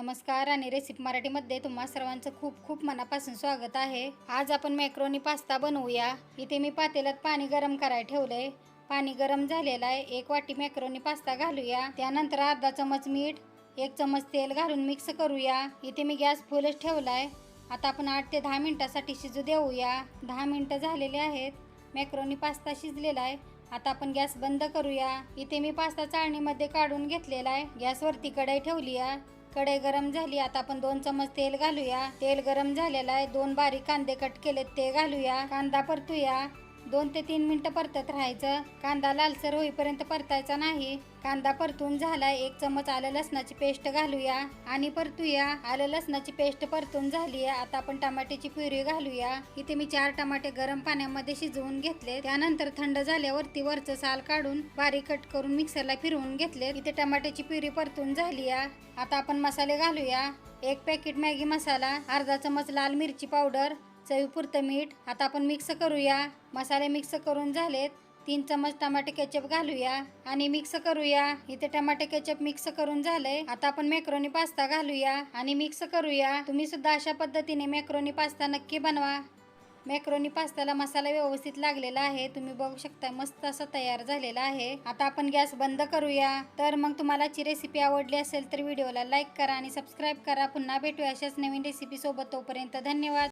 नमस्कार आणि रेसिपी मराठीमध्ये तुम्हा सर्वांचं खूप खूप मनापासून स्वागत आहे. आज आपण मॅक्रोनी पास्ता बनवूया. इथे मी पातेल्यात पाणी गरम करायला ठेवलंय. पाणी गरम झालेलं आहे. एक वाटी मॅक्रोनी पास्ता घालूया. त्यानंतर अर्धा चमच मीठ एक चमच तेल घालून मिक्स करूया. इथे मी गॅस फुलच ठेवलाय. आता आपण आठ ते दहा मिनिटासाठी शिजू देऊया. दहा मिनिटं झालेले आहेत. मॅक्रोनी पास्ता शिजलेला आहे. आता आपण गॅस बंद करूया. इथे मी पास्ता चाळणीमध्ये काढून घेतलेला आहे. गॅसवरती कढाई ठेवली आहे. कढई गरम झाली आता आपण दोन चमच तेल घालूया. तेल गरम झालेलं आहे दोन बारीक कांदे कट केलेत ते घालूया. कांदा परतूया. दोन ते तीन मिनटं परतत राहायचं. कांदा लालसर होईपर्यंत परतायचा नाही. कांदा परतून झाला एक चमच आलं लसणाची पेस्ट घालूया. आणि परतूया. आलं लसणाची पेस्ट परतून झाली आहे आता आपण टमाट्याची प्युरी घालूया. इथे मी चार टमाटे गरम पाण्यामध्ये शिजवून घेतले त्यानंतर थंड झाल्यावरती वरचं साल काढून बारीक कट करून मिक्सरला फिरवून घेतले इथे टमाट्याची प्युरी परतून झाली आहे आता आपण मसाले घालूया. एक पॅकेट मॅगी मसाला अर्धा चमच लाल मिरची पावडर चवीपुरतं मीठ. आता आपण मिक्स करूया. मसाले मिक्स करून झालेत. तीन चमच टमाटे केचप घालूया. आणि मिक्स करूया. इथे टमाटे केचप मिक्स करून झालंय आता आपण मॅक्रोनी पास्ता घालूया. आणि मिक्स करूया. तुम्ही सुद्धा अशा पद्धतीने मॅक्रोनी पास्ता नक्की बनवा. मॅक्रोनी पास्ताला मसाला व्यवस्थित लागलेला आहे. तुम्ही बघू शकता मस्त असा तयार झालेला आहे. आता आपण गॅस बंद करूया. तर मग तुम्हाला ची रेसिपी आवडली असेल तर व्हिडिओला लाईक करा आणि सबस्क्राईब करा. पुन्हा भेटूया अशाच नवीन रेसिपी सोबत. तोपर्यंत धन्यवाद.